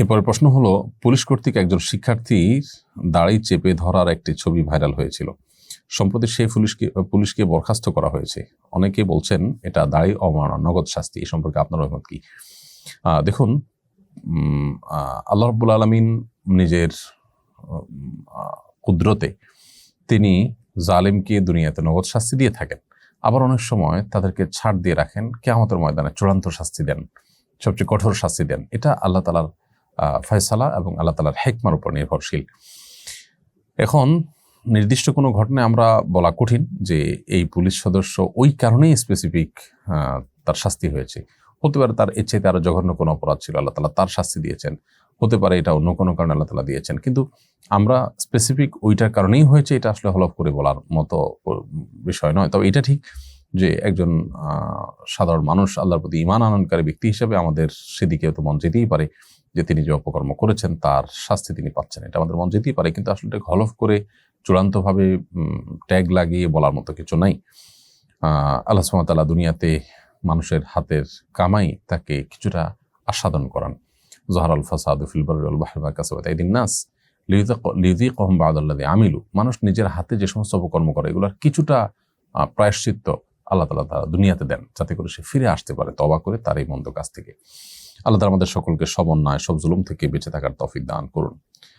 এরপরে প্রশ্ন হলো, পুলিশ কর্তৃক একজন শিক্ষার্থীর দাড়ি চেপে ধরার একটি ছবি ভাইরাল হয়েছিল। সম্প্রতি সেই পুলিশকে পুলিশকে বরখাস্ত করা হয়েছে। অনেকে বলছেন এটা দাড়ি অমাননা নগদ শাস্তি এই সম্পর্কে আপনার অভিমত কি? দেখুন আল্লাহ রব্বুল আলমিন নিজের কুদরতে তিনি জালিমকে দুনিয়াতে নগদ শাস্তি দিয়ে থাকেন। আবার অনেক সময় তাদেরকে ছাড় দিয়ে রাখেন, কেয়ামতের ময়দানে চূড়ান্ত শাস্তি দেন, সবচেয়ে কঠোর শাস্তি দেন। এটা আল্লাহ তালার ফয়সালা এবং আল্লাহ তালার হেকমার উপর নির্ভরশীল। এখন নির্দিষ্ট কোনো ঘটনায় আমরা বলা কঠিন যে এই পুলিশ সদস্য ওই কারণেই স্পেসিফিক তার শাস্তি হয়েছে। হতে পারে তার এর চাইতে আরও জঘন্য কোনো অপরাধ ছিল, আল্লাহ তালা তার শাস্তি দিয়েছেন। হতে পারে এটা অন্য কোনো কারণে আল্লাহ তালা দিয়েছেন। কিন্তু আমরা স্পেসিফিক ওইটার কারণেই হয়েছে, এটা আসলে হলফ করে বলার মতো বিষয় নয়। তবে এটা ঠিক যে একজন সাধারণ মানুষ আল্লাহর প্রতি ইমান আনয়নকারী ব্যক্তি হিসেবে আমাদের সেদিকে তো মন যেতেই পারে। যে তিনি যে অপকর্ম করেছেন, তার শাস্তি তিনি পাচ্ছেন। এটা আমাদের মন যেতেই পারে, কিন্তু আসলে হলফ করে চূড়ান্তভাবে ট্যাগ লাগিয়ে বলার মতো কিছু নাই। আল্লাহ সুমতাল্লাহ দুনিয়াতে মানুষের হাতের কামাই তাকে কিছুটা আস্বাদন করান। জহার আল ফাসাদ ফিলবার বাহবা কাসাবাত আইদিন নাস লিউদি কহম বাদাল্লাদি আমিলু। মানুষ নিজের হাতে যে সমস্ত অপকর্ম করে, এগুলোর কিছুটা প্রায়শ্চিত্ত আল্লাহ তালা তারা দুনিয়াতে দেন, যাতে করে সে ফিরে আসতে পারে তবা করে তার এই মন্দ কাজ থেকে। আল্লাহ আমাদের সকলকে সমন্বয় সব জুলুম থেকে বেঁচে থাকার তফিক দান করুন।